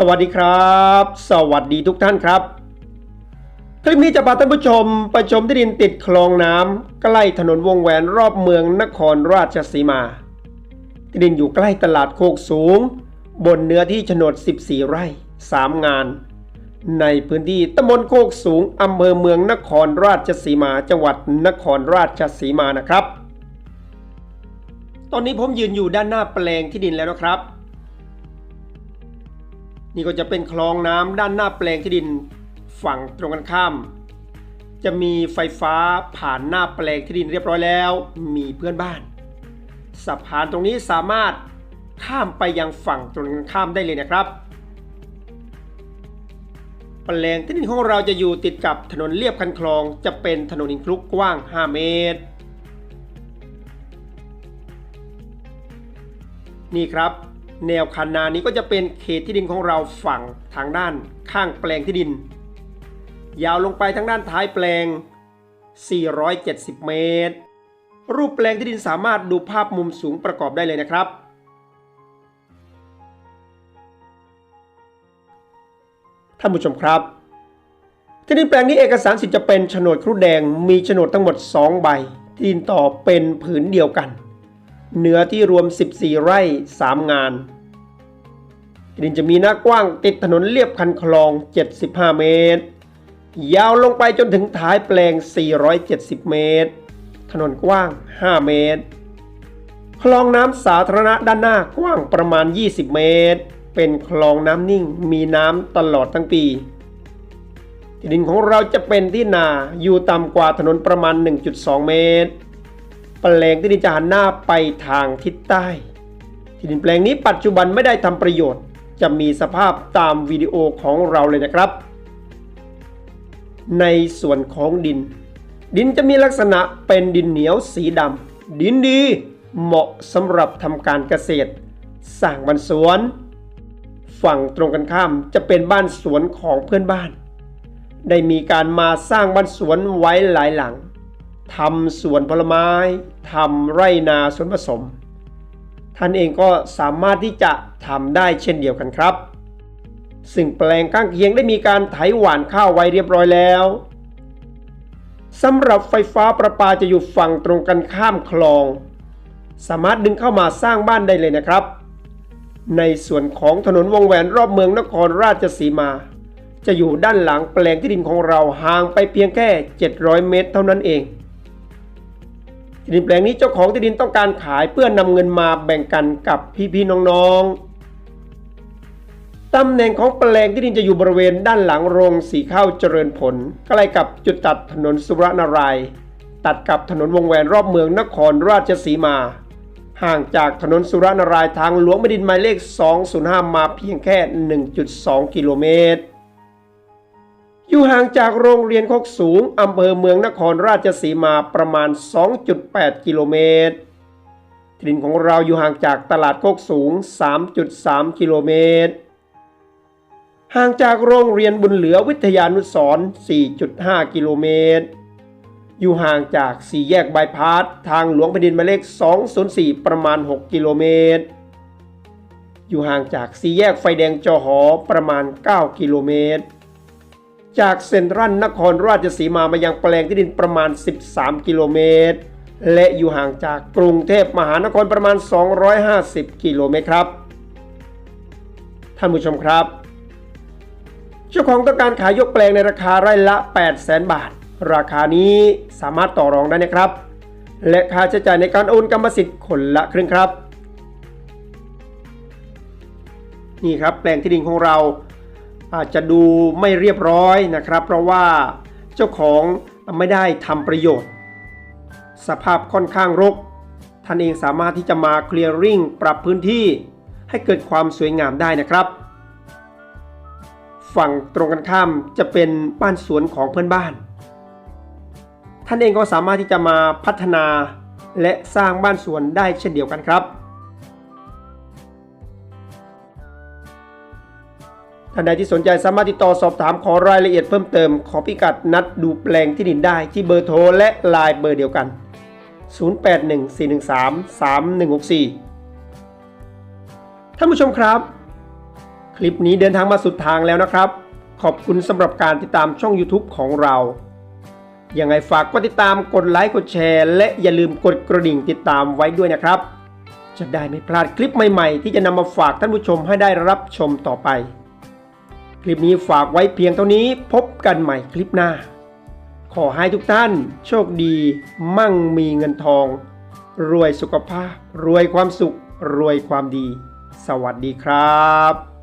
สวัสดีครับ สวัสดีทุกท่านครับ คลิปนี้จะพาท่านผู้ชมไปชมที่ดินติดคลองน้ำใกล้ถนนวงแหวนรอบเมืองนครราชสีมา ที่ดินอยู่ใกล้ตลาดโคกสูง บนเนื้อที่โฉนด 14 ไร่ 3 งาน ในพื้นที่ตำบลโคกสูงอำเภอเมืองนครราชสีมา จังหวัดนครราชสีมานะครับ ตอนนี้ผมยืนอยู่ด้านหน้าแปลงที่ดินแล้วนะครับ นี่ก็จะเป็นคลองน้ำด้านหน้าแปลงที่ดินฝั่งตรงกันข้าม จะมีไฟฟ้าผ่านหน้าแปลงที่ดินเรียบร้อยแล้ว มีเพื่อนบ้านสะพานตรงนี้สามารถข้ามไปยังฝั่งตรงกันข้ามได้เลยนะครับแปลงที่ดินของเราจะอยู่ติดกับถนนเลียบคันคลอง จะเป็นถนนอินคลุกกว้าง 5 เมตร นี่ครับ แนวคันนานี้ก็จะเป็นเขตที่ดินของเราฝั่งทางด้านข้างแปลงที่ดิน ยาวลงไปทางด้านท้ายแปลง 470 เมตร รูปแปลงที่ดินสามารถดูภาพมุมสูงประกอบได้เลยนะครับ ท่านผู้ชมครับ ที่ดินแปลงนี้เอกสารสิทธิ์จะเป็นโฉนดครุฑแดงมีโฉนดทั้งหมด 2 ใบที่ดินต่อเป็นผืนเดียวกัน เนื้อที่รวม 14 ไร่ 3 งานที่ดินจะมีหน้ากว้างติดถนนเลียบคันคลอง 75 เมตร ยาวลงไปจนถึงท้ายแปลง 470 เมตร ถนนกว้าง 5 เมตร คลองน้ำสาธารณะด้านหน้ากว้างประมาณ 20 เมตร เป็นคลองน้ำนิ่งมีน้ำตลอดทั้งปี ที่ดินของเราจะเป็นที่นาอยู่ต่ำกว่าถนนประมาณ 1.2 เมตร แปลงที่ดินจะหันหน้าไปทางทิศใต้ ที่ดินแปลงนี้ปัจจุบันไม่ได้ทำประโยชน์ จะมีสภาพตามวิดีโอของเราเลยนะครับ ในส่วนของดิน ดินจะมีลักษณะเป็นดินเหนียวสีดำดินดีเหมาะสำหรับทำการเกษตร สร้างบ้านสวน ฝั่งตรงกันข้ามจะเป็นบ้านสวนของเพื่อนบ้าน ได้มีการมาสร้างบ้านสวนไว้หลายหลัง ทำสวนผลไม้ทำไร่นาสวนผสม ท่านเองก็สามารถที่จะทำได้เช่นเดียวกันครับ ซึ่งแปลงข้างเคียงได้มีการไถหว่านข้าวไว้เรียบร้อยแล้วสำหรับไฟฟ้าประปาจะอยู่ฝั่งตรงกันข้ามคลอง สามารถดึงเข้ามาสร้างบ้านได้เลยนะครับ ในส่วนของถนนวงแหวนรอบเมืองนครราชสีมา จะอยู่ด้านหลังแปลงที่ดินของเราห่างไปเพียงแค่ 700 เมตรเท่านั้นเอง ที่ดินแปลงนี้เจ้าของที่ดินต้องการขายเพื่อนำเงินมาแบ่งกันกับพี่ๆน้องๆตำแหน่งของแปลงที่ดินจะอยู่บริเวณด้านหลังโรงสีข้าวเจริญผลใกล้กับจุดตัดถนนสุรนารายตัดกับถนนวงแหวนรอบเมืองนครราชสีมา ห่างจากถนนสุรนารายทางหลวงแผ่นดินหมายเลข 205 มาเพียงแค่ 1.2 กิโลเมตร อยู่ห่างจากโรงเรียนโคกสูงอำเภอเมืองนครราชสีมาประมาณ 2.8 กิโลเมตรที่ดินของเราอยู่ห่างจากตลาดโคกสูง 3.3 กิโลเมตร ห่างจากโรงเรียนบุญเหลือวิทยานุสรณ์4.5 กิโลเมตร อยู่ห่างจากสี่แยกบายพาสทางหลวงแผ่นดินหมายเลข 204 ประมาณ 6 กิโลเมตร อยู่ห่างจากสี่แยกไฟแดงจอหอประมาณ 9 กิโลเมตร จากเซ็นทรัลนครราชสีมามายังแปลงที่ดินประมาณ 13 กิโลเมตร และอยู่ห่างจากกรุงเทพมหานครประมาณ 250 กิโลเมตรครับ ท่านผู้ชมครับ เจ้าของต้องการขายยกแปลงในราคาไร่ละ 8 0 0 0 0 0 บาท ราคานี้สามารถต่อรองได้นะครับ และค่าใช้จ่ายในการโอนกรรมสิทธิ์คนละครึ่งครับ นี่ครับแปลงที่ดินของเรา อาจจะดูไม่เรียบร้อยนะครับ เพราะว่าเจ้าของไม่ได้ทำประโยชน์ สภาพค่อนข้างรก ท่านเองสามารถที่จะมาเคลียร์ริ่งปรับพื้นที่ให้เกิดความสวยงามได้นะครับ ฝั่งตรงกันข้ามจะเป็นบ้านสวนของเพื่อนบ้าน ท่านเองก็สามารถที่จะมาพัฒนาและสร้างบ้านสวนได้เช่นเดียวกันครับ ท่านใดที่สนใจสามารถติดต่อสอบถามขอรายละเอียดเพิ่มเติม ขอพิกัดนัดดูแปลงที่ดินได้ที่เบอร์โทรและไลน์เบอร์เดียวกัน 0814133164 ท่านผู้ชมครับ คลิปนี้เดินทางมาสุดทางแล้วนะครับ ขอบคุณสำหรับการติดตามช่อง YouTube ของเรายังไงฝากกดติดตามกดไลค์กดแชร์ และอย่าลืมกดกระดิ่งติดตามไว้ด้วยนะครับ จะได้ไม่พลาดคลิปใหม่ๆ ที่จะนำมาฝากท่านผู้ชมให้ได้รับชมต่อไป ลิปนี้ฝากไว้เพียงเท่านี้พบกันใหม่คลิปหน้า ขอให้ทุกท่านโชคดี มั่งมีเงินทอง รวยสุขภาพ รวยความสุข รวยความดี สวัสดีครับ